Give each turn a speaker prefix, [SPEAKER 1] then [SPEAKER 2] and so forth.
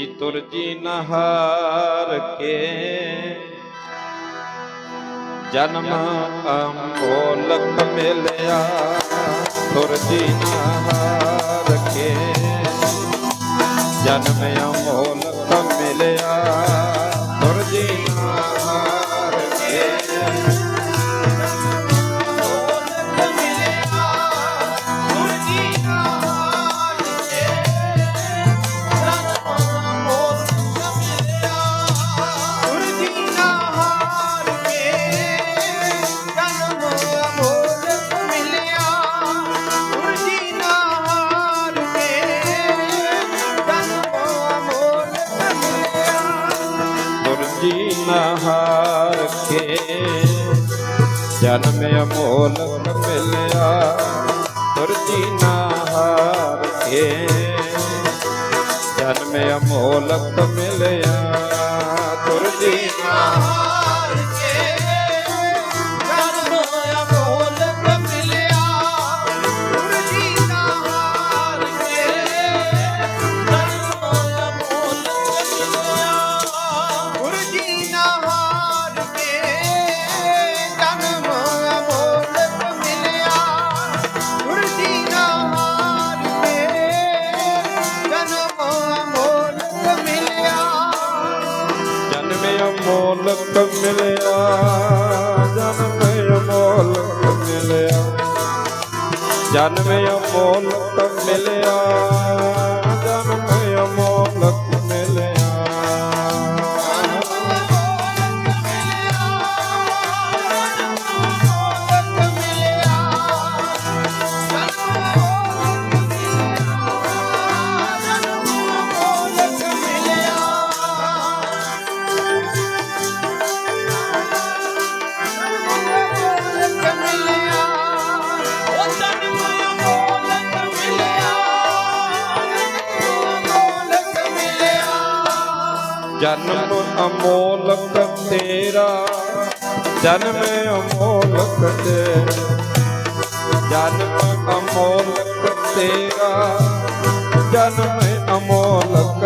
[SPEAKER 1] ਜੀ ਤੁਰ ਜੀ ਨਹਾਰ ਕੇ। ਜਨਮ ਅਮੋਲਕ ਮਿਲਿਆ ਤੁਰ ਜੀ ਨਹਾਰ ਕੇ। ਜਨਮ ਜੀ ਨਹਾਰ ਜਨਮ ਅਮੋਲਕ ਮਿਲਿਆ ਤੁਰਜੀ ਨਹਾਰ ਕੇ ਜਨਮ ਅਮੋਲਕ ਅਮੋਲਕ ਮਿਲਿਆ ਜਨਮ ਅਮੋਲਕ ਮਿਲਿਆ। ਜਨਮ ਅਮੋਲਕ ਮਿਲਿਆ ਜਨਮ ਅਮੋਲਕ ਤੇਰਾ ਜਨਮ ਅਮੋਲਕ ਤੇਰਾ। ਜਨਮ ਅਮੋਲਕ ਤੇਰਾ ਜਨਮ ਅਮੋਲਕ